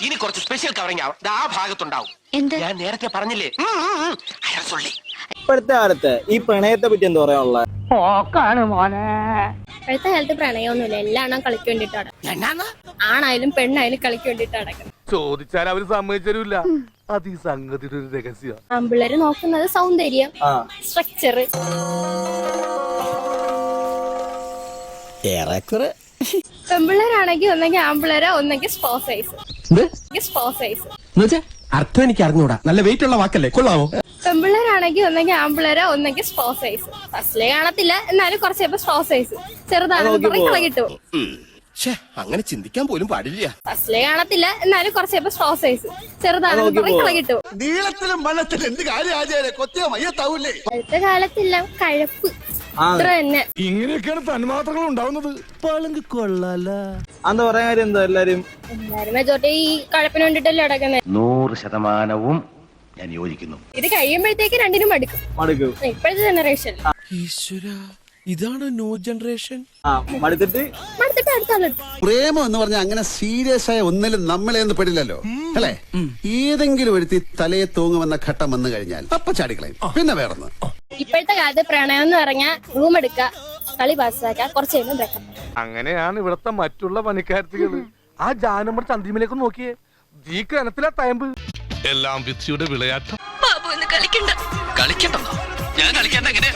ഇനി കുറച്ച് special covering ആവും. ഇത് ആ ഭാഗത്തുണ്ടാവും. എന്ത്? ഞാൻ നേരത്തെ പറഞ്ഞില്ലേ? ഉം, ഉം, ഉം. അയാൾ സൊള്ളി ഇപ്പോഴത്തെ കാലത്ത് ഈ പ്രണയത്തെ പറ്റി എന്താ പറയാനുള്ള ഇപ്പോഴത്തെ കാലത്ത് പ്രണയമൊന്നുമില്ല. എല്ലാ എണ്ണം കളിക്ക് വേണ്ടിട്ട് നടക്കും ആണായാലും പെണ്ണായാലും കളിക്ക് വേണ്ടിട്ട് നടക്കണം ചോദിച്ചാൽ അവർ സമ്മതിച്ചരുമില്ല അത് ഈ സംഗതിയുടെ ഒരു രഹസ്യ. ആമ്പിള്ളേര് നോക്കുന്നത് സൗന്ദര്യം ആ. സ്ട്രക്ചർ ഏറെക്കുറെ പെമ്പിള്ളേരാണെങ്കിൽ ഒന്നെങ്കിൽ ആമ്പിള്ളേരാ ഒന്നെങ്കിൽ സ്പോ സൈസ് അർത്ഥം എനിക്ക് അറിഞ്ഞൂടാ. നല്ല വെയിറ്റ് ഉള്ള വാക്കല്ലേ? കൊള്ളാമോ പെമ്പിള്ളേരാണെങ്കിൽ ഒന്നെങ്കിൽ ആമ്പിള്ളേരോ ഒന്നെങ്കിൽ സ്പോസ് സൈസ് ഫസ്റ്റിലെ കാണത്തില്ല എന്നാലും കുറച്ച് സ്പോസ് സ്പോ സൈസ് ചെറുതാണെന്ന് പറഞ്ഞ് കളകിട്ടു അങ്ങനെ ചിന്തിക്കാൻ പോലും പാടില്ല. ഫസ്റ്റിലെ കാണത്തില്ല എന്നാലും കുറച്ച് സ്പോസ് സ്പോ സൈസ് ചെറുതാണെന്ന് പറഞ്ഞ് കളകിട്ടു നീളത്തിലും വണ്ണത്തിലും എന്ത് കാര്യം ആചാര്യ? കൊത്തിയ മയ്യത്താവൂലേ അടുത്ത കാലത്തെല്ലാം കഴപ്പ്. ഇത്ര തന്നെ. ഇങ്ങനെയൊക്കെയാണ് തന്മാത്രകൾ ഉണ്ടാവുന്നത്. പളുങ്ക് കൊള്ളാല. അന്ന് പറയാൻ കാര്യം എന്താ എല്ലാരും? എല്ലാരും മെജോറിറ്റി ഈ കഴപ്പിന് വേണ്ടിട്ടല്ലേ അടക്കുന്നത് നൂറ് ശതമാനവും ഞാൻ യോജിക്കുന്നു. ഇത് കഴിയുമ്പോഴത്തേക്ക് രണ്ടിനും മടുക്കും. മടുക്കും. ഇപ്പോഴത്തെ ജനറേഷൻ ഈശ്വര ഇതാണ് ന്യൂ ജനറേഷൻ ആ മടുത്തിട്ട്? മടുത്തിട്ട് അടുത്ത പ്രേമം എന്ന് പറഞ്ഞാൽ അങ്ങനെ സീരിയസ് ആയ ഒന്നിലും നമ്മളെ ഒന്നും പെടില്ലല്ലോ. അല്ലേ? ഏതെങ്കിലും ഒരുത്തി തലയെ തൂങ്ങുമെന്ന ഘട്ടം വന്നു കഴിഞ്ഞാൽ അപ്പൊ ചാടിക്കളയും. പിന്നെ വേറൊന്ന്. ഇപ്പോഴത്തെ കാലത്ത് പ്രണയം എന്ന് പറഞ്ഞാൽ റൂം എടുക്കുക കളി പാസ്സാക്കുക കുറച്ച് കഴിയുമ്പോൾ ബ്രേക്കപ്പ് അങ്ങനെയാണ് ഇവിടുത്തെ മറ്റുള്ള പണിക്കാരത്തികൾ ആ ജാനമ്മ ചന്തിമിലേക്ക് നോക്കിയേ. ഈ കനത്തിലാ തയമ്പ്. എല്ലാം വിധിയുടെ വിളയാട്ടം. കളിക്കണ്ട. കളിക്കണ്ടോ ഞാൻ കളിക്കണ്ട എങ്ങനെ